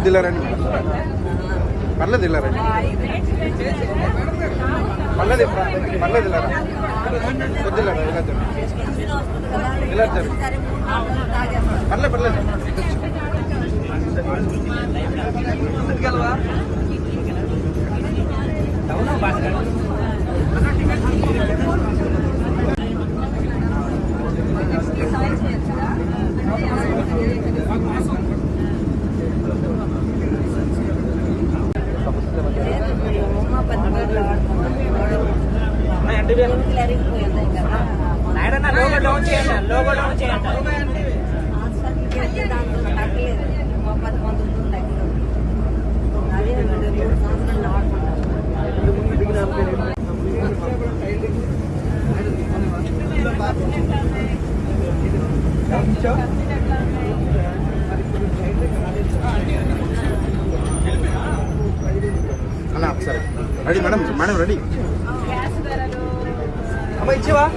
కొద్దిగా రండి పర్లేదు ఇలా రండి పర్లేదు పర్లేదు ఇలా రండి. కొద్దిగా రా, ఇలా జరుగు ఇలా జరుగు పర్లేదు పర్లేదు నాయనన్న లోగో అలా ఒకసారి రెడీ మేడం మేడం రెడీ 한번 있지 와.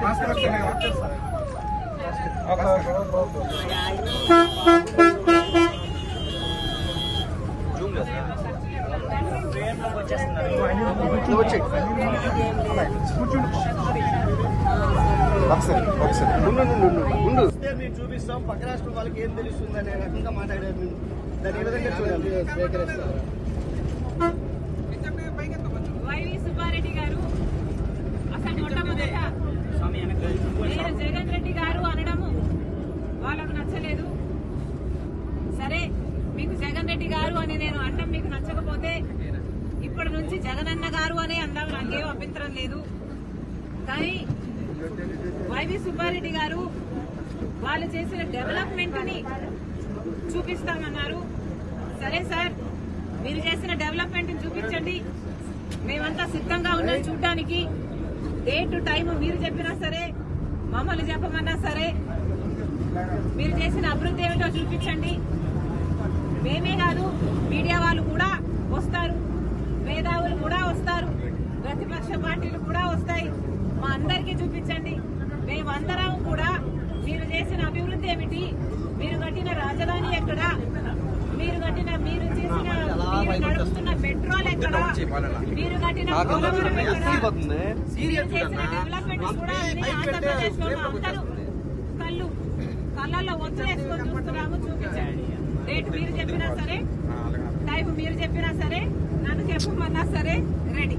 マスクしてね。వచ్చేయ్. ఒకసారి ఒకసారి ఉండు ఉండు, ఉండు చూపిస్తాం పక్క రాష్ట్రం వాళ్ళకి ఏం తెలుస్తుంది అనే రకంగా మాట్లాడారు మీరు దాన్ని ఏ విధంగా చూడాలి స్వీకరిస్తారు వైవి సుబ్బారెడ్డి గారు అసలు మొట్టమొదట జగన్ రెడ్డి గారు అనడము వాళ్ళకు నచ్చలేదు సరే మీకు జగన్ రెడ్డి గారు అని నేను అనడం మీకు నచ్చకపోతే ఇప్పటి నుంచి జగనన్న గారు అనే అందాం నాకేం అభ్యంతరం లేదు. కానీ వైవి సుబ్బారెడ్డి గారు వాళ్ళు చేసిన డెవలప్మెంట్ని చూపిస్తామన్నారు. సరే సార్ మీరు చేసిన డెవలప్మెంట్ చూపించండి. మేమంతా సిద్ధంగా ఉన్నాం చూడడానికి. డేట్ టైం మీరు చెప్పినా సరే మమ్మల్ని చెప్పమన్నా సరే మీరు చేసిన అభివృద్ధి ఏమిటో చూపించండి. మేమే కాదు మీడియా వాళ్ళు కూడా వస్తారు. మేధావులు కూడా వస్తారు ప్రతిపక్ష పార్టీలు కూడా వస్తాయి. మా అందరికీ చూపించండి. మేమందరం కూడా మీరు చేసిన అభివృద్ధి ఏమిటి? మీరు కట్టిన రాజధాని ఎక్కడ? మీరు కట్టిన మీరు చేసిన మీరు నడుపుతున్న పెట్రోల్ ఎక్కడ? మీరు కట్టిన పోలవరం ఎక్కడ? మీరు చేసిన డెవలప్మెంట్ కూడా ఆంధ్రప్రదేశ్లో అందరూ కళ్ళు కళ్ళల్లో ఒత్తులేసుకొని చూస్తున్నాము చూపించండి. రేటు మీరు చెప్పినా సరే టైపు మీరు చెప్పినా సరే నన్ను చెప్పమన్నా సరే రెడీ.